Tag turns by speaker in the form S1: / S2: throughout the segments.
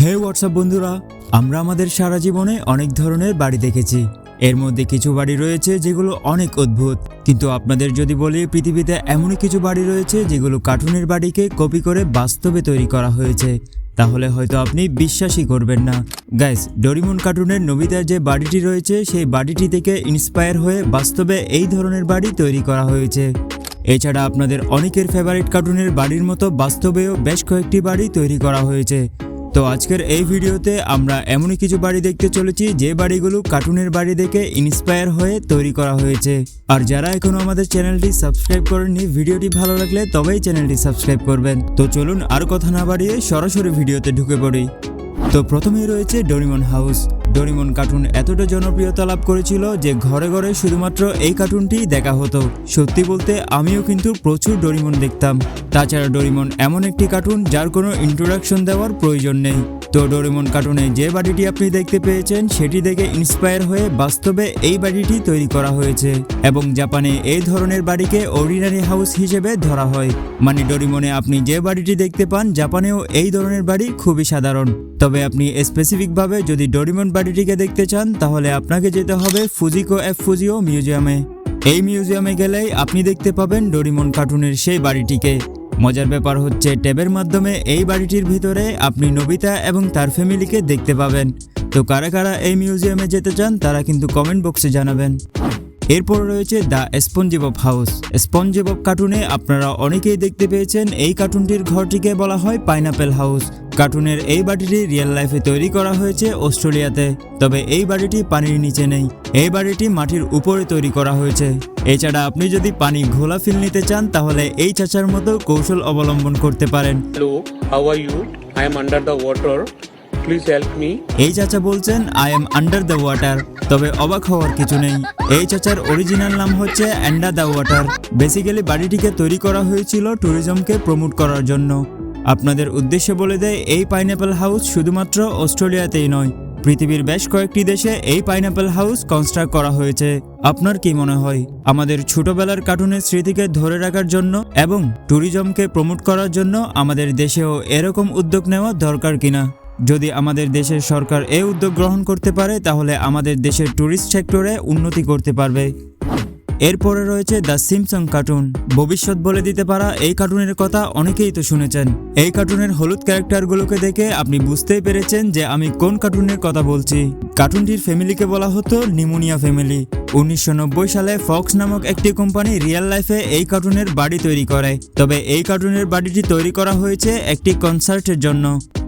S1: হে WhatsApp বন্ধুরা, আমরা আমাদের সারা জীবনে অনেক ধরনের বাড়ি দেখেছি। এর মধ্যে কিছু বাড়ি রয়েছে যেগুলো অনেক অদ্ভুত। কিন্তু আপনাদের যদি বলি, পৃথিবীতে এমনই কিছু বাড়ি রয়েছে যেগুলো কার্টুনের বাড়িকে কপি করে বাস্তবে তৈরি করা হয়েছে। তাহলে হয়তো আপনি বিশ্বাসই করবেন না। গাইস ডরিমন কার্টুনের নবিতার যে বাড়িটি রয়েছে, সেই বাড়িটি থেকে ইন্সপায়ার হয়ে বাস্তবে এই ধরনের বাড়ি তৈরি করা হয়েছে। এছাড়া আপনাদের অনেকের ফেভারিট কার্টুনের বাড়ির মতো বাস্তবেও বেশ কয়েকটি বাড়ি তৈরি করা হয়েছে। তো আজকের এই ভিডিওতে আমরা এমনই কিছু বাড়ি দেখতে চলেছি, যে বাড়িগুলো কার্টুনের বাড়ি দেখে ইন্সপায়ার হয়ে তৈরি করা হয়েছে। আর যারা এখনও আমাদের চ্যানেলটি সাবস্ক্রাইব করেননি, ভিডিওটি ভালো লাগলে তবেই চ্যানেলটি সাবস্ক্রাইব করবেন। তো চলুন আর কথা না বাড়িয়ে সরাসরি ভিডিওতে ঢুকে পড়ি। তো প্রথমেই রয়েছে ডোরিমন হাউস। ডোরিমন কার্টুন এতটা জনপ্রিয়তা লাভ করেছিল যে ঘরে ঘরে শুধুমাত্র এই কার্টুনটি দেখা হতো। সত্যি বলতে, আমিও কিন্তু প্রচুর ডোরিমন দেখতাম। তাছাড়া ডোরিমন এমন একটি কার্টুন যার কোনো ইন্ট্রোডাকশন দেওয়ার প্রয়োজন নেই। তো ডোরেমন কার্টুনে যে বাড়িটি আপনি দেখতে পেয়েছেন, সেটি দেখে ইন্সপায়ার হয়ে বাস্তবে এই বাড়িটি তৈরি করা হয়েছে এবং জাপানে এই ধরনের বাড়িকে অর্ডিনারি হাউস হিসেবে ধরা হয়। মানে ডোরিমনে আপনি যে বাড়িটি দেখতে পান, জাপানেও এই ধরনের বাড়ি খুবই সাধারণ। তবে আপনি স্পেসিফিকভাবে যদি ডোরিমন বাড়িটিকে দেখতে চান, তাহলে আপনাকে যেতে হবে ফুজিকো এফ ফুজিও মিউজিয়ামে এই মিউজিয়ামে গেলেই আপনি দেখতে পাবেন ডোরিমন কার্টুনের সেই বাড়িটিকে। মজার ব্যাপার হচ্ছে, ট্যাবের মাধ্যমে এই বাড়িটির ভিতরে আপনি নবিতা এবং তার ফ্যামিলিকে দেখতে পাবেন। তো কারা কারা এই মিউজিয়ামে যেতে চান, তারা কিন্তু কমেন্ট বক্সে জানাবেন। এরপর রয়েছে দ্য স্পঞ্জিবব হাউস। স্পঞ্জিবব কার্টুনে আপনারা অনেকেই দেখতে পেয়েছেন, এই কার্টুনটির ঘরটিকে বলা হয় পাইনাপেল হাউস। কার্টুনের এই বাড়িটি রিয়েল লাইফে তৈরি করা হয়েছে অস্ট্রেলিয়াতে তবে এই বাড়িটি পানির নিচে নেই। এই বাড়িটি মাটির উপরে তৈরি করা হয়েছে। এছাড়া আপনি যদি পানি ঘোলা ফিল নিতে চান তাহলে এই চাচার মতো কৌশল অবলম্বন করতে পারেন।
S2: Water. Please help me.
S1: এই চাচা বলছেন I am under the water তবে অবাক হওয়ার কিছু নেই। এই চাচার অরিজিনাল নাম হচ্ছে অ্যান্ডার দ্য ওয়াটার বেসিক্যালি বাড়িটিকে তৈরি করা হয়েছিল ট্যুরিজমকে প্রমোট করার জন্য। আপনাদের উদ্দেশ্যে বলে দেয়, এই পাইনাপেল হাউস শুধুমাত্র অস্ট্রেলিয়াতেই নয়, পৃথিবীর বেশ কয়েকটি দেশে এই পাইনাপেল হাউস কনস্ট্রাক্ট করা হয়েছে। আপনার কি মনে হয়, আমাদের ছোটবেলার কার্টুনের স্মৃতিকে ধরে রাখার জন্য এবং ট্যুরিজমকে প্রমোট করার জন্য আমাদের দেশেও এরকম উদ্যোগ নেওয়া দরকার কিনা? যদি আমাদের দেশের সরকার এই উদ্যোগ গ্রহণ করতে পারে, তাহলে আমাদের দেশের ট্যুরিস্ট সেক্টরে উন্নতি করতে পারবে। এরপরে রয়েছে দ্য সিমসং কার্টুন। ভবিষ্যৎ বলে দিতে পারা এই কার্টুনের কথা অনেকেই তো শুনেছেন। এই কার্টুনের হলুদ ক্যারেক্টারগুলোকে দেখে আপনি বুঝতেই পেরেছেন যে আমি কোন কার্টুনের কথা বলছি। কার্টুনটির ফ্যামিলিকে বলা হতো নিমোনিয়া ফ্যামিলি। উনিশশো নব্বই সালে ফক্স নামক একটি কোম্পানি রিয়েল লাইফে এই কার্টুনের বাড়ি তৈরি করে। তবে এই কার্টুনের বাড়িটি তৈরি করা হয়েছে একটি কনসার্টের জন্য।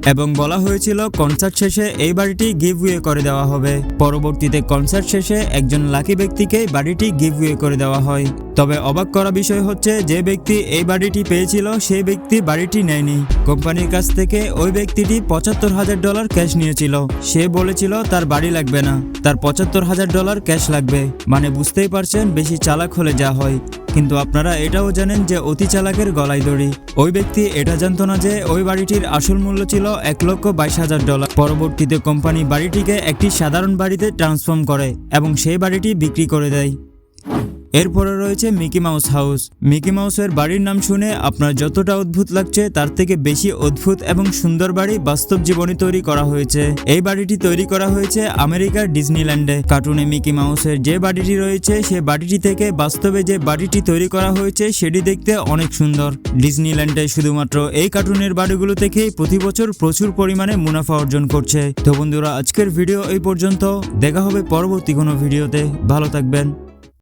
S1: এবং বলা হয়েছিল, কনসার্ট শেষে এই বাড়িটি গিভওয়ে করে দেওয়া হবে। পরবর্তীতে কনসার্ট শেষে একজন লাকি ব্যক্তিকে বাড়িটি গিভওয়ে করে দেওয়া হয়। তবে অবাক করা বিষয় হচ্ছে, যে ব্যক্তি এই বাড়িটি পেয়েছিল সেই ব্যক্তি বাড়িটি নেয়নি। কোম্পানির কাছ থেকে ওই ব্যক্তিটি পঁচাত্তর হাজার ডলার ক্যাশ নিয়েছিল। সে বলেছিল, তার বাড়ি লাগবে না। তার পঁচাত্তর হাজার ডলার ক্যাশ লাগবে। মানে বুঝতেই পারছেন, বেশি চালাক হলে যা হয়। কিন্তু আপনারা এটাও জানেন যে অতি চালাকের গলায় দড়ি। ওই ব্যক্তি এটা জানত না যে ওই বাড়িটির আসল মূল্য ছিল এক লক্ষ বাইশ হাজার ডলার। পরবর্তীতে কোম্পানি বাড়িটিকে একটি সাধারণ বাড়িতে ট্রান্সফর্ম করে এবং সেই বাড়িটি বিক্রি করে দেয়। এরপরে রয়েছে মিকি মাউস হাউস। মিকি মাউসের বাড়ির নাম শুনে আপনার যতটা অদ্ভুত লাগছে, তার থেকে বেশি অদ্ভুত এবং সুন্দর বাড়ি বাস্তব জীবনে তৈরি করা হয়েছে। এই বাড়িটি তৈরি করা হয়েছে আমেরিকার ডিজনিল্যান্ডে। কার্টুনে মিকি মাউসের যে বাড়িটি রয়েছে, সে বাড়িটি থেকে বাস্তবে যে বাড়িটি তৈরি করা হয়েছে, সেটি দেখতে অনেক সুন্দর। ডিজনিল্যান্ডে শুধুমাত্র এই কার্টুনের বাড়িগুলো থেকেই প্রতি বছর প্রচুর পরিমাণে মুনাফা অর্জন করছে। তো বন্ধুরা, আজকের ভিডিও এই পর্যন্ত। দেখা হবে পরবর্তী কোনো ভিডিওতে। ভালো থাকবেন।